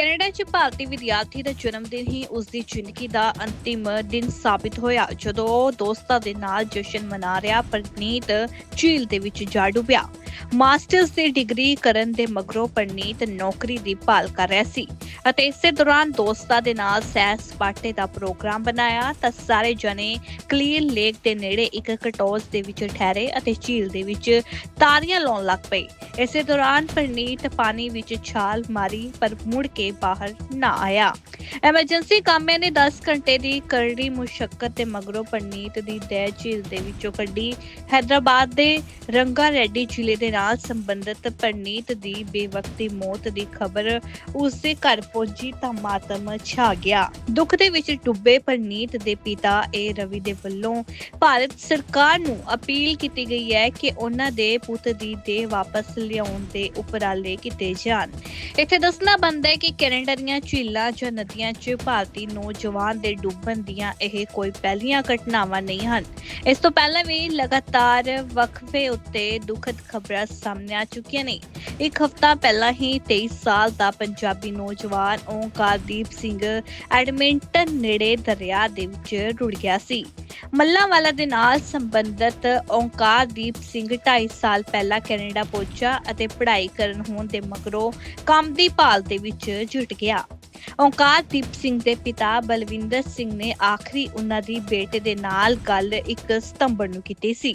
Canada 'ਚ ਭਾਰਤੀ ਵਿਦਿਆਰਥੀ ਦਾ ਜਨਮ ਦਿਨ ਹੀ ਉਸ ਦੀ ਜ਼ਿੰਦਗੀ ਦਾ ਅੰਤਿਮ ਦਿਨ ਸਾਬਿਤ ਹੋਇਆ। ਜਦੋਂ ਉਹ ਦੋਸਤਾਂ ਦੇ ਨਾਲ ਜਸ਼ਨ ਮਨਾ ਰਿਹਾ, ਪਰਨੀਤ ਝੀਲ ਦੇ ਵਿੱਚ ਜਾ ਡੁੱਬਿਆ। ਮਾਸਟਰਸ ਦੀ ਡਿਗਰੀ ਕਰਨ ਦੇ ਮਗਰੋਂ ਪਰਨੀਤ ਨੌਕਰੀ ਦੀ ਭਾਲ ਕਰ ਰਿਹਾ ਸੀ ਅਤੇ ਇਸੇ ਦੌਰਾਨ ਦੋਸਤਾਂ ਦੇ ਨਾਲ ਸੈਰ ਸਪਾਟੇ ਦਾ ਪ੍ਰੋਗਰਾਮ ਬਣਾਇਆ ਤਾਂ ਸਾਰੇ ਜਣੇ ਕਲੀਨ ਲੇਕ ਦੇ ਨੇੜੇ ਇੱਕ ਕਟੋਸ ਦੇ ਵਿੱਚ ਠਹਿਰੇ ਅਤੇ ਝੀਲ ਦੇ ਵਿੱਚ ਤਾਰੀਆਂ ਲਾਉਣ ਲੱਗ ਪਏ। ਇਸੇ ਦੌਰਾਨ ਪਰਨੀਤ ਪਾਣੀ ਵਿੱਚ ਛਾਲ ਮਾਰੀ ਪਰ ਮੁੜ ਕੇ ਬਾਹਰ ਨਾ ਆਇਆ। ਐਮਰਜੈਂਸੀ ਕਾਮਿਆਂ ਨੇ 10 ਘੰਟੇ ਦੀ ਕਰੜੀ ਮੁਸ਼ਕਲ ਤੇ ਮਗਰੋਂ ਪਰਨੀਤ ਦੀ ਦਹਿ ਝੀਲ ਦੇ ਵਿੱਚੋਂ ਕੱਢੀ। ਹੈਦਰਾਬਾਦ ਦੇ ਰੰਗਾ ਰੈਡੀ ਜ਼ਿਲ੍ਹੇ ਦੇ ਨਾਲ ਸੰਬੰਧਿਤ ਪਰਨੀਤ ਦੀ ਬੇਵਕਤੀ ਮੌਤ ਦੀ ਖਬਰ ਉਸ ਦੇ ਘਰ ਪਹੁੰਚੀ ਤਾਂ ਮਾਤਮ ਛਾ ਗਿਆ। ਦੁੱਖ ਦੇ ਵਿੱਚ ਡੁੱਬੇ ਪਰਨੀਤ ਦੇ ਪਿਤਾ ਏ ਰਵੀ ਦੇ ਵੱਲੋਂ ਭਾਰਤ ਸਰਕਾਰ ਨੂੰ ਅਪੀਲ ਕੀਤੀ ਗਈ ਹੈ ਕਿ ਉਹਨਾਂ ਦੇ ਪੁੱਤ ਦੀ ਦੇਹ ਵਾਪਸ ਲਿਆਉਣ ਦੇ ਉਪਰਾਲੇ ਕੀਤੇ ਜਾਣ। ਇੱਥੇ ਦੱਸਣਾ ਬਣਦਾ ਹੈ ਕਿ ਕੈਨੇਡਾ ਦੀਆਂ ਝੀਲਾਂ ਜਾਂ ਨਦੀਆਂ 'ਚ ਭਾਰਤੀ ਨੌਜਵਾਨ ਦੇ ਡੁੱਬਣ ਦੀਆਂ ਇਹ ਕੋਈ ਪਹਿਲੀਆਂ ਘਟਨਾਵਾਂ ਨਹੀਂ ਹਨ। ਇਸ ਤੋਂ ਪਹਿਲਾਂ ਵੀ ਲਗਾਤਾਰ ਵਕਫੇ ਉੱਤੇ ਦੁਖਦ ਖਬਰ ਸਾਹਮਣੇ ਆ ਚੁੱਕੀਆਂ ਨੇ। ਇੱਕ ਹਫ਼ਤਾ ਪਹਿਲਾਂ ਹੀ 23 ਸਾਲ ਦਾ ਪੰਜਾਬੀ ਨੌਜਵਾਨ ਓਂਕਾਰਦੀਪ ਸਿੰਘ ਐਡਮਿੰਟਨ ਨੇੜੇ ਦਰਿਆ ਦੇ ਵਿੱਚ ਰੁੜ ਗਿਆ ਸੀ। ਮੱਲਾਂਵਾਲਾ ਦੇ ਨਾਲ ਸੰਬੰਧਿਤ ਓਂਕਾਰਦੀਪ ਸਿੰਘ 2.5 ਸਾਲ ਪਹਿਲਾਂ ਕੈਨੇਡਾ ਪਹੁੰਚਾ ਅਤੇ ਪੜ੍ਹਾਈ ਕਰਨ ਹੋਣ ਦੇ ਮਗਰੋਂ ਕੰਮ ਦੀ ਭਾਲ ਦੇ ਵਿੱਚ ਜੁਟ ਗਿਆ। ਓਂਕਾਰਦੀਪ ਸਿੰਘ ਦੇ ਪਿਤਾ ਬਲਵਿੰਦਰ ਸਿੰਘ ਨੇ ਆਖਰੀ ਉਹਨਾਂ ਦੀ ਬੇਟੇ ਦੇ ਨਾਲ ਗੱਲ ਇੱਕ ਸਤੰਬਰ ਨੂੰ ਕੀਤੀ ਸੀ।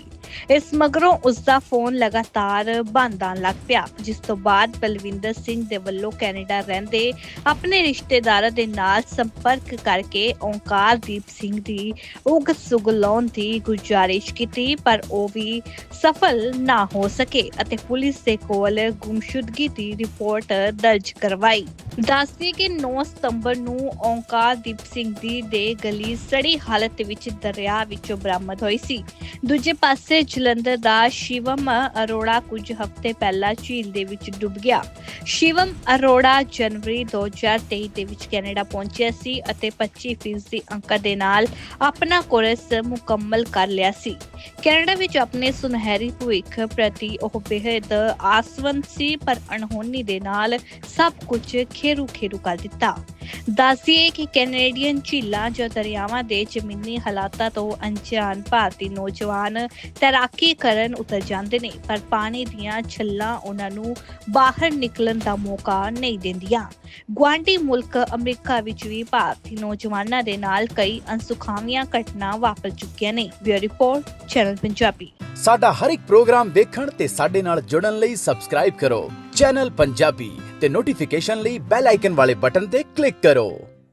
ਇਸ ਮਗਰੋਂ ਉਸ ਦਾ ਫੋਨ ਲਗਾਤਾਰ ਬੰਦ ਆਉਣ ਲੱਗ ਪਿਆ, ਜਿਸ ਤੋਂ ਬਾਅਦ ਬਲਵਿੰਦਰ ਸਿੰਘ ਦੇ ਵੱਲੋਂ ਕੈਨੇਡਾ ਰਹਿੰਦੇ ਆਪਣੇ ਰਿਸ਼ਤੇਦਾਰਾਂ ਦੇ ਨਾਲ ਸੰਪਰਕ ਕਰਕੇ ਓਂਕਾਰਦੀਪ ਸਿੰਘ ਦੀ ਉਗ ਸੁਗ ਲਾਉਣ ਦੀ ਗੁਜ਼ਾਰਿਸ਼ ਕੀਤੀ, ਪਰ ਉਹ ਵੀ ਸਫਲ ਨਾ ਹੋ ਸਕੇ ਅਤੇ ਪੁਲਿਸ ਦੇ ਕੋਲ ਗੁੰਮਸ਼ੁਦਗੀ ਦੀ ਰਿਪੋਰਟ ਦਰਜ ਕਰਵਾਈ। ਦੱਸਦੀ ਕਿ 9 ਸਤੰਬਰ ਨੂੰ ਓਂਕਾਰਦੀਪ ਸਿੰਘ ਦੀ ਦੇ ਗਲੀ ਸੜੀ ਹਾਲਤ ਵਿੱਚ ਦਰਿਆ ਵਿੱਚੋਂ ਬਰਾਮਦ ਹੋਈ ਸੀ। ਦੂਜੇ ਪਾਸੇ ਜਲੰਧਰ ਦਾ ਸ਼ਿਵਮ ਅਰੋੜਾ ਕੁਝ ਹਫ਼ਤੇ ਪਹਿਲਾਂ ਝੀਲ ਦੇ ਵਿੱਚ ਡੁੱਬ ਗਿਆ। ਸ਼ਿਵਮ ਅਰੋੜਾ ਜਨਵਰੀ 2023 ਦੇ ਵਿੱਚ ਕੈਨੇਡਾ ਪਹੁੰਚਿਆ ਸੀ ਅਤੇ 25% ਅੰਕਾਂ ਦੇ ਨਾਲ ਆਪਣਾ ਕੋਰਸ ਮੁਕੰਮਲ ਕਰ ਲਿਆ ਸੀ। ਕੈਨੇਡਾ ਵਿੱਚ ਆਪਣੇ ਸੁਨਹਿਰੀ ਭਵਿੱਖ ਪ੍ਰਤੀ ਉਹ ਬੇਹੱਦ ਆਸਵੰਤ ਸੀ, ਪਰ ਅਣਹੋਣੀ ਦੇ ਨਾਲ ਸਭ ਕੁਝ ਖੇਰੂ ਖੇਰੂ ਕਰ ਦਿੱਤਾ। た。ਦੱਸੀਏ ਕਿ ਕੈਨੇਡੀਅਨ ਝੀਲਾਂ ਜਾਂ ਦਰਿਆਵਾਂ ਦੇ ਜ਼ਮੀਨੀ ਹਾਲਾਤਾਂ ਤੋਂ ਅਣਜਾਣ ਭਾਰਤੀ ਨੌਜਵਾਨ ਤੈਰਾਕੀ ਕਰਨ ਉਤਰ ਜਾਂਦੇ ਨੇ, ਪਰ ਪਾਣੀ ਦੀਆਂ ਛੱਲਾਂ ਉਹਨਾਂ ਨੂੰ ਬਾਹਰ ਨਿਕਲਣ ਦਾ ਮੌਕਾ ਨਹੀਂ ਦਿੰਦੀਆਂ। ਗੁਆਂਢੀ ਮੁਲਕ ਅਮਰੀਕਾ ਵਿੱਚ ਵੀ ਭਾਰਤੀ ਨੌਜਵਾਨਾਂ ਦੇ ਨਾਲ ਕਈ ਅਨਸੁਖਾਵੀਆਂ ਘਟਨਾ ਵਾਪਰ ਚੁੱਕੀਆਂ ਨੇ। Bureau report, channel Punjabi. ਸਾਡਾ ਹਰ ਇੱਕ ਪ੍ਰੋਗਰਾਮ ਦੇਖਣ ਤੇ ਸਾਡੇ ਨਾਲ ਜੁੜਨ ਲਈ ਸਬਸਕ੍ਰਾਈਬ ਕਰੋ। ਚੈਨਲ ਪੰਜਾਬੀ ਤੇ ਨੋਟੀਫਿਕੇਸ਼ਨ ਲਈ ਬੈਲ ਆਈਕਨ ਵਾਲੇ ਬਟਨ ਤੇ ਕਲਿੱਕ ਕਰੋ